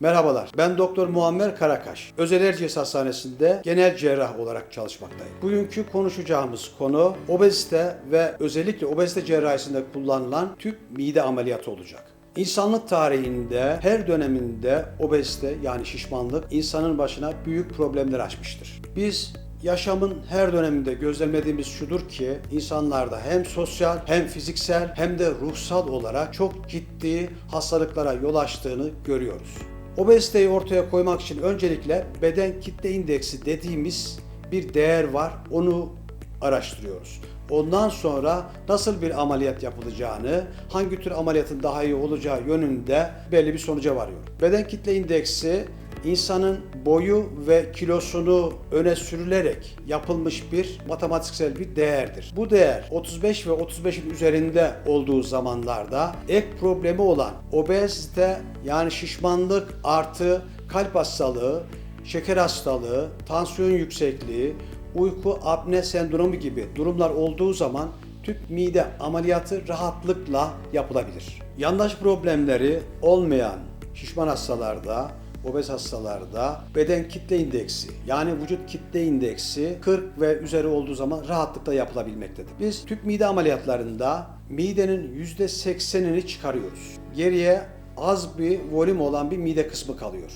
Merhabalar, ben Doktor Muammer Karakaş. Özel Erciyes Hastanesi'nde genel cerrah olarak çalışmaktayım. Bugünkü konuşacağımız konu obezite ve özellikle obezite cerrahisinde kullanılan tüp mide ameliyatı olacak. İnsanlık tarihinde her döneminde obezite yani şişmanlık insanın başına büyük problemler açmıştır. Biz Yaşamın her döneminde gözlemlediğimiz şudur ki insanlarda hem sosyal hem fiziksel hem de ruhsal olarak çok ciddi hastalıklara yol açtığını görüyoruz. Obeziteyi ortaya koymak için öncelikle beden kitle indeksi dediğimiz bir değer var. Onu araştırıyoruz. Ondan sonra nasıl bir ameliyat yapılacağını, hangi tür ameliyatın daha iyi olacağı yönünde belli bir sonuca varıyor. Beden kitle indeksi insanın boyu ve kilosunu öne sürülerek yapılmış bir matematiksel bir değerdir. Bu değer 35 ve 35'in üzerinde olduğu zamanlarda ek problemi olan obezite yani şişmanlık artı kalp hastalığı, şeker hastalığı, tansiyon yüksekliği, uyku apne sendromu gibi durumlar olduğu zaman tüp mide ameliyatı rahatlıkla yapılabilir. Yandaş problemleri olmayan şişman hastalarda obez hastalarda beden kitle indeksi yani vücut kitle indeksi 40 ve üzeri olduğu zaman rahatlıkla yapılabilmektedir. Biz tüp mide ameliyatlarında midenin %80'ini çıkarıyoruz. Geriye az bir volüm olan bir mide kısmı kalıyor.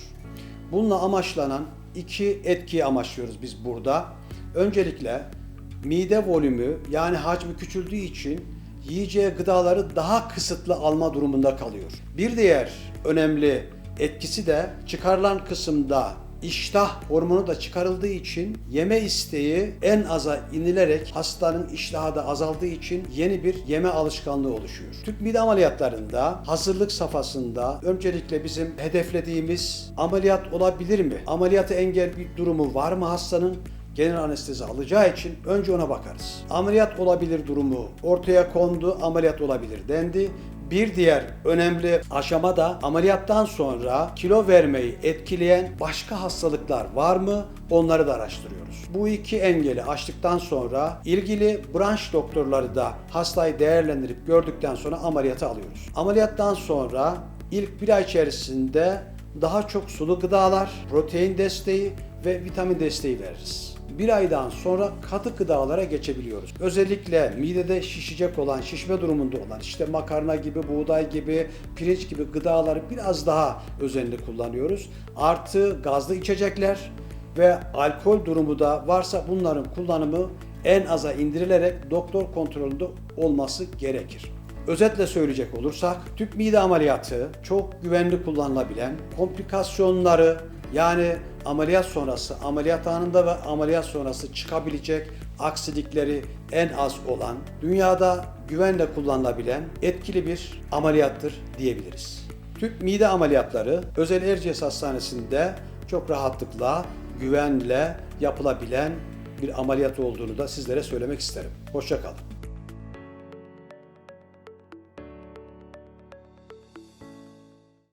Bununla amaçlanan iki etkiyi amaçlıyoruz biz burada. Öncelikle mide volümü yani hacmi küçüldüğü için yiyeceği gıdaları daha kısıtlı alma durumunda kalıyor. Bir diğer önemli etkisi de çıkarılan kısımda iştah hormonu da çıkarıldığı için yeme isteği en aza inilerek hastanın iştahı da azaldığı için yeni bir yeme alışkanlığı oluşuyor. Tüp mide ameliyatlarında hazırlık safhasında öncelikle bizim hedeflediğimiz ameliyat olabilir mi? Ameliyatı engel bir durumu var mı hastanın? genel anestezi alacağı için önce ona bakarız. Ameliyat olabilir durumu ortaya kondu, ameliyat olabilir dendi. Bir diğer önemli aşama da ameliyattan sonra kilo vermeyi etkileyen başka hastalıklar var mı? Onları da araştırıyoruz. Bu iki engeli aştıktan sonra ilgili branş doktorları da hastayı değerlendirip gördükten sonra ameliyata alıyoruz. Ameliyattan sonra ilk bir ay içerisinde daha çok sulu gıdalar, protein desteği ve vitamin desteği veririz bir aydan sonra katı gıdalara geçebiliyoruz. Özellikle midede şişecek olan, şişme durumunda olan işte makarna gibi, buğday gibi, pirinç gibi gıdaları biraz daha özenli kullanıyoruz. Artı gazlı içecekler ve alkol durumu da varsa bunların kullanımı en aza indirilerek doktor kontrolünde olması gerekir. Özetle söyleyecek olursak tüp mide ameliyatı çok güvenli kullanılabilen komplikasyonları yani ameliyat sonrası, ameliyat anında ve ameliyat sonrası çıkabilecek aksilikleri en az olan, dünyada güvenle kullanılabilen etkili bir ameliyattır diyebiliriz. Tüp mide ameliyatları Özel Erciyes Hastanesi'nde çok rahatlıkla, güvenle yapılabilen bir ameliyat olduğunu da sizlere söylemek isterim. Hoşçakalın.